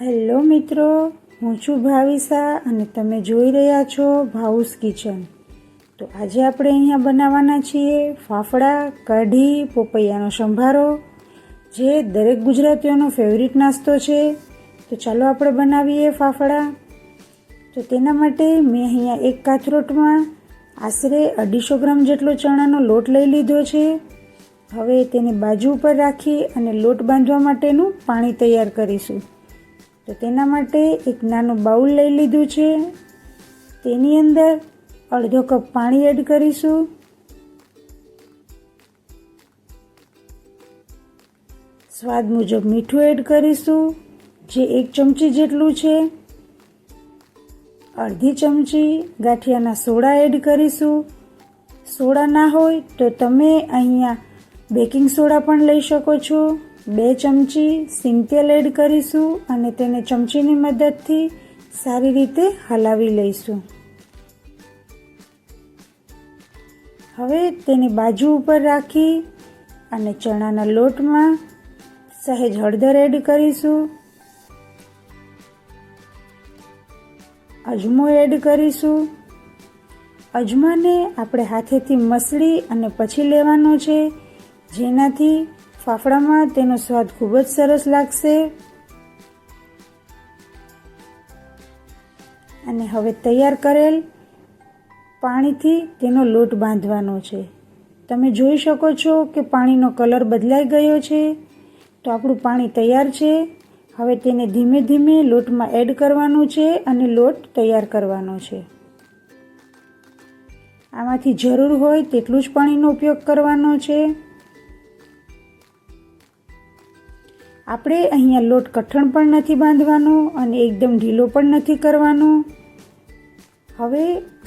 Hello મિત્રો, હું છું ભાવિસા અને તમે જોઈ રહ્યા છો ભાઉસ કિચન. તો આજે આપણે અહીંયા બનાવવાના છીએ ફાફડા, કઢી, પોપૈયાનો સંભારો, જે દરેક ગુજરાતીઓનો ફેવરિટ નાસ્તો છે. તો ચાલો આપણે બનાવીએ ફાફડા. તો તેના માટે મેં અહીંયા એક કાથરોટમાં આશરે અઢીસો ગ્રામ જેટલો ચણાનો લોટ લઈ લીધો છે. હવે તેને બાજુ ઉપર રાખી અને લોટ બાંધવા માટેનું પાણી તૈયાર કરીશું. તો તેના માટે એક નાનું બાઉલ લઈ લીધું છે. તેની અંદર અડધો કપ પાણી એડ કરીશું. સ્વાદ મુજબ મીઠું એડ કરીશું, જે એક ચમચી જેટલું છે. અડધી ચમચી ગાંઠિયાના સોડા એડ કરીશું. સોડા ના હોય તો તમે અહીંયા બેકિંગ સોડા પણ લઈ શકો છો. બે ચમચી સિંકેલ એડ કરીશું અને તેને ચમચીની મદદથી સારી રીતે હલાવી લઈશું. હવે તેને બાજુ ઉપર રાખી અને ચણાના લોટમાં સહેજ હળદર એડ કરીશું. અજમો એડ કરીશું. અજમાને આપણે હાથેથી મસળી અને પછી લેવાનો છે, જેનાથી ફાફડામાં તેનો સ્વાદ ખૂબ જ સરસ લાગશે. અને હવે તૈયાર કરેલ પાણીથી તેનો લોટ બાંધવાનો છે. તમે જોઈ શકો છો કે પાણીનો કલર બદલાઈ ગયો છે. તો આપણું પાણી તૈયાર છે. હવે તેને ધીમે ધીમે લોટમાં એડ કરવાનું છે અને લોટ તૈયાર કરવાનો છે. આમાંથી જરૂર હોય તેટલું જ પાણીનો ઉપયોગ કરવાનો છે. આપણે અહીંયા લોટ કઠણ પણ નથી બાંધવાનો અને એકદમ ઢીલો પણ નથી કરવાનો. હવે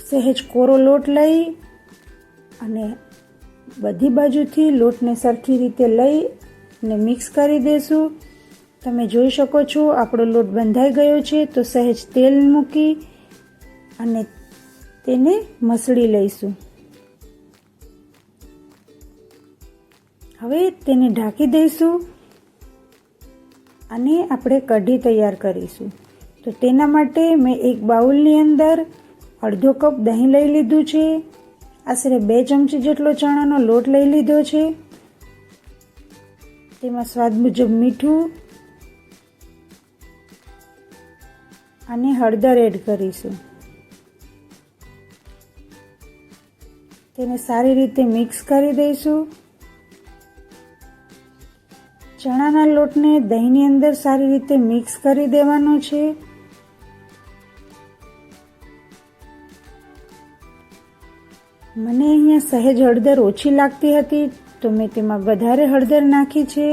સહેજ કોરો લોટ લઈ અને બધી બાજુથી લોટને સરખી રીતે લઈ અને મિક્સ કરી દેશું. તમે જોઈ શકો છો આપણો લોટ બંધાઈ ગયો છે, તો સહેજ તેલ મૂકી અને તેને મસળી લઈશું. હવે તેને ઢાંકી દઈશું. અને આપણે કઢી તૈયાર કરીશું. તો તેના માટે મેં એક બાઉલની અંદર અડધો કપ દહીં લઈ લીધું છે. આશરે બે ચમચી જેટલો ચણાનો લોટ લઈ લીધો છે. તેમાં સ્વાદ મુજબ મીઠું અને હળદર એડ કરીશું. તેને સારી રીતે મિક્સ કરી દઈશું. ચણાના લોટને દહીંની અંદર સારી રીતે મિક્સ કરી દેવાનો છે. મને અહીંયા સહેજ હળદર ઓછી લાગતી હતી, તો મેં તેમાં વધારે હળદર નાખી છે.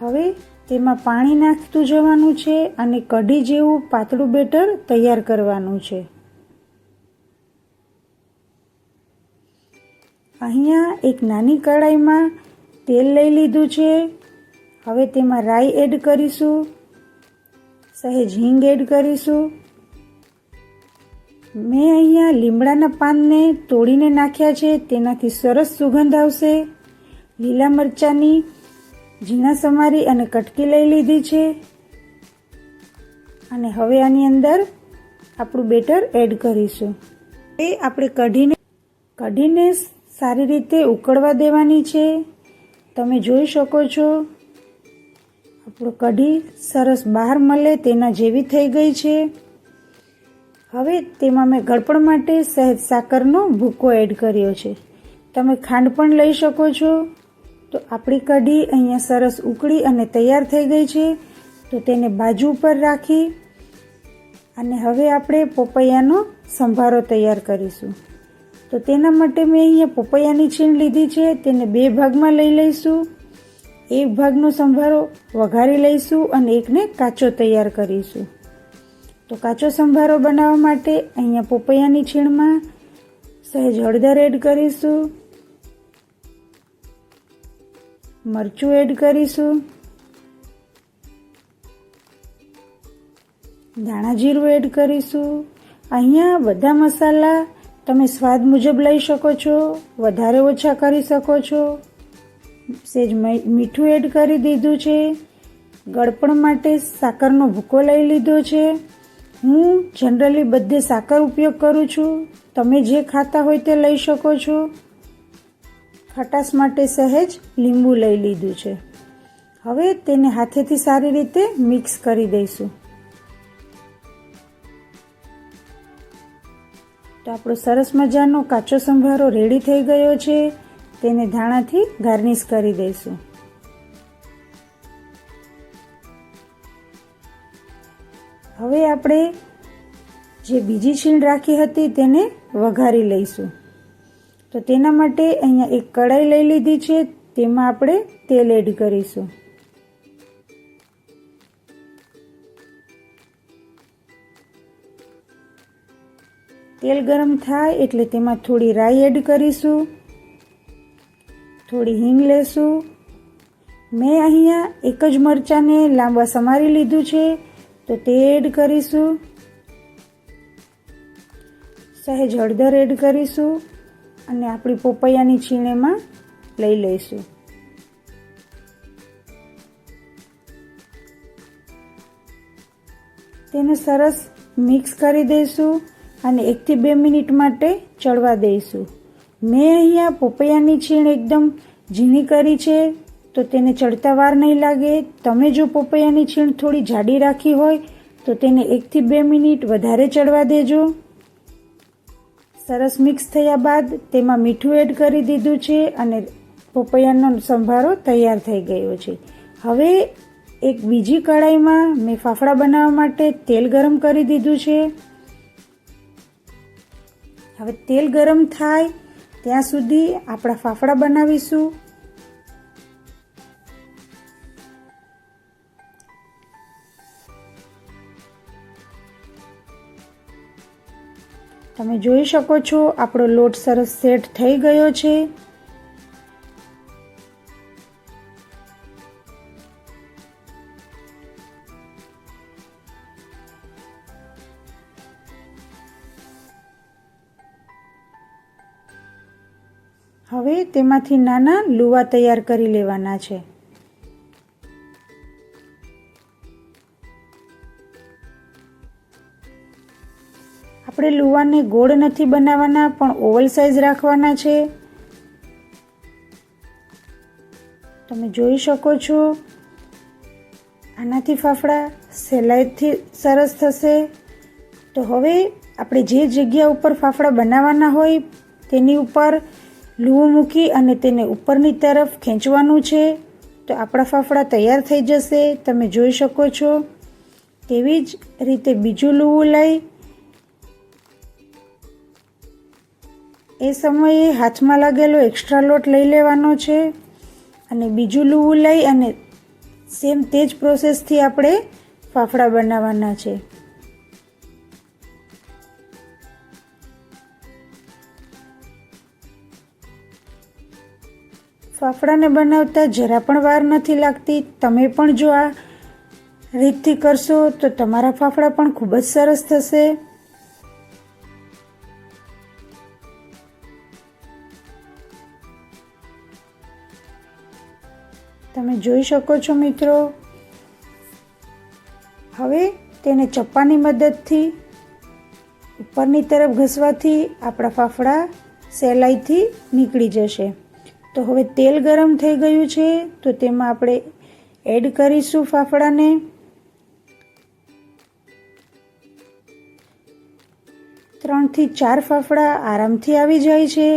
હવે તેમાં પાણી નાખતું જવાનું છે અને કઢી જેવું પાતળું બેટર તૈયાર કરવાનું છે. અહીંયા એક નાની કઢાઈમાં તેલ લઈ લીધું છે. હવે તેમાં રાઈ એડ કરીશું. સહેજ હિંગ એડ કરીશું. મેં અહીંયા લીમડાના પાનને તોડીને નાખ્યા છે. તેનાથી સરસ સુગંધ આવશે. લીલા મરચાંની ઝીણા સમારી અને કટકી લઈ લીધી છે. અને હવે આની અંદર આપણું બેટર એડ કરીશું. એ આપણે કઢીને કઢીને સારી રીતે ઉકળવા દેવાની છે. તમે જોઈ શકો છો. આપણું કઢી સરસ બહાર મળે તેના જેવી થઈ ગઈ છે. હવે તેમાં મેં ગળપણ માટે સહેજ સાકરનો ભૂકો એડ કર્યો છે. તમે ખાંડ પણ લઈ શકો છો. તો આપણી કઢી અહીંયા સરસ ઉકળી અને તૈયાર થઈ ગઈ છે. તો તેને બાજુ ઉપર રાખી અને હવે આપણે પોપૈયાનો સંભારો તૈયાર કરીશું. તો તેના માટે મેં અહીંયા પપૈયાની છીણ લીધી છે. તેને બે ભાગમાં લઈ લઈશું. એક ભાગનો સંભારો વઘારી લઈશું અને એકને કાચો તૈયાર કરીશું. તો કાચો સંભારો બનાવવા માટે અહીંયા પપૈયાની છીણમાં સહેજ હળદર એડ કરીશું. મરચું એડ કરીશું. ધાણા જીરું એડ કરીશું. અહીંયા બધા મસાલા તમે સ્વાદ મુજબ લઈ શકો છો, વધારે ઓછા કરી શકો છો. સેજ મીઠું એડ કરી દીધું છે. ગળપણ માટે સાકરનો ભૂકો લઈ લીધો છે. હું જનરલી બધે સાકર ઉપયોગ કરું છું. તમે જે ખાતા હોય તે લઈ શકો છો. ખટાશ માટે સહેજ લીંબુ લઈ લીધું છે. હવે તેને હાથેથી સારી રીતે મિક્સ કરી દઈશું. તો આપણો સરસ મજાનો કાચો સંભારો રેડી થઈ ગયો છે. તેને ધાણાથી ગાર્નિશ કરી દઈશું. હવે આપણે જે બીજી છીણ રાખી હતી તેને વઘારી લઈશું. તો તેના માટે અહીંયા એક કઢાઈ લઈ લીધી છે. તેમાં આપણે તેલ એડ કરીશું. તેલ ગરમ થાય એટલે તેમાં થોડી રાઈ એડ કરીશું. થોડી હિંગ લેશું. મેં અહીંયા એક જ મરચાંને લાંબા સમારી લીધું છે, તો તે એડ કરીશું. સહેજ હળદર એડ કરીશું અને આપણી પોપૈયાની છીણેમાં લઈ લઈશું. તેને સરસ મિક્સ કરી દઈશું. અને એકથી બે મિનિટ માટે ચડવા દઈશું. મેં અહીંયા પોપૈયાની છીણ એકદમ ઝીણી કરી છે, તો તેને ચડતા વાર નહીં લાગે. તમે જો પોપૈયાની છીણ થોડી જાડી રાખી હોય, તો તેને એકથી બે મિનિટ વધારે ચડવા દેજો. સરસ મિક્સ થયા બાદ તેમાં મીઠું એડ કરી દીધું છે અને પોપૈયાનો સંભારો તૈયાર થઈ ગયો છે. હવે એક બીજી કઢાઈમાં મેં ફાફડા બનાવવા માટે તેલ ગરમ કરી દીધું છે. હવે તેલ ગરમ થાય, ત્યાં સુધી આપણા ફાફડા બનાવીશું. તમે જોઈ શકો છો, આપણો લોટ સરસ સેટ થઈ ગયો છે. હવે તેમાંથી નાના લુવા તૈયાર કરી લેવાના છે. આપણે લુવાને ગોળ નથી બનાવવાના, પણ ઓવલ સાઈઝ રાખવાના છે. તમે જોઈ શકો છો, આનાથી ફાફડા સહેલાઈથી સરસ થશે. તો હવે આપણે જે જગ્યા ઉપર ફાફડા બનાવવાના હોય તેની ઉપર લૂવું મૂકી અને તેને ઉપરની તરફ ખેંચવાનું છે, તો આપણા ફાફડા તૈયાર થઈ જશે. તમે જોઈ શકો છો તેવી જ રીતે બીજું લૂવું લઈ. એ સમયે હાથમાં લાગેલો એક્સ્ટ્રા લોટ લઈ લેવાનો છે અને બીજું લૂવું લઈ અને સેમ તે જ પ્રોસેસથી આપણે ફાફડા બનાવવાના છે. ફાફડાને બનાવતા જરા પણ વાર નથી લાગતી. તમે પણ જો આ રીતથી કરશો તો તમારા ફાફડા પણ ખૂબ જ સરસ થશે. તમે જોઈ શકો છો મિત્રો. હવે તેને ચપ્પાની મદદથી ઉપરની તરફ ઘસવાથી આપણા ફાફડા સહેલાઈથી નીકળી જશે. તો હવે તેલ ગરમ થઈ ગયું છે, તો તેમાં આપણે એડ કરીશું ફાફડાને. ત્રણથી ચાર ફાફડા આરામથી આવી જાય છે.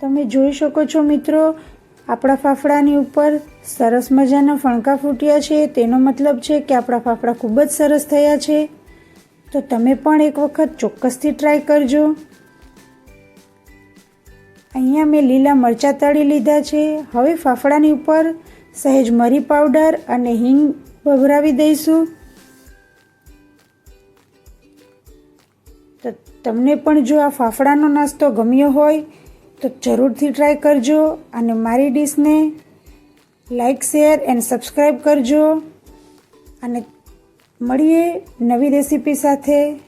તમે જોઈ શકો છો મિત્રો આપણા ફાફડાની ઉપર સરસ મજાના ફણકા ફૂટ્યા છે. તેનો મતલબ છે કે આપણા ફાફડા ખૂબ જ સરસ થયા છે. તો તમે પણ એક વખત ચોક્કસથી ટ્રાય કરજો. અહીંયા મેં લીલા મરચાં તળી લીધા છે. હવે ફાફડાની ઉપર સહેજ મરી પાવડર અને હિંગ ભભરાવી દઈશું. તો તમને પણ જો આ ફાફડાનો નાસ્તો ગમ્યો હોય તો જરૂરથી ટ્રાય કરજો અને મારી ડીશને લાઇક શેર એન્ડ સબસ્ક્રાઈબ કરજો. અને મળીએ નવી રેસીપી સાથે.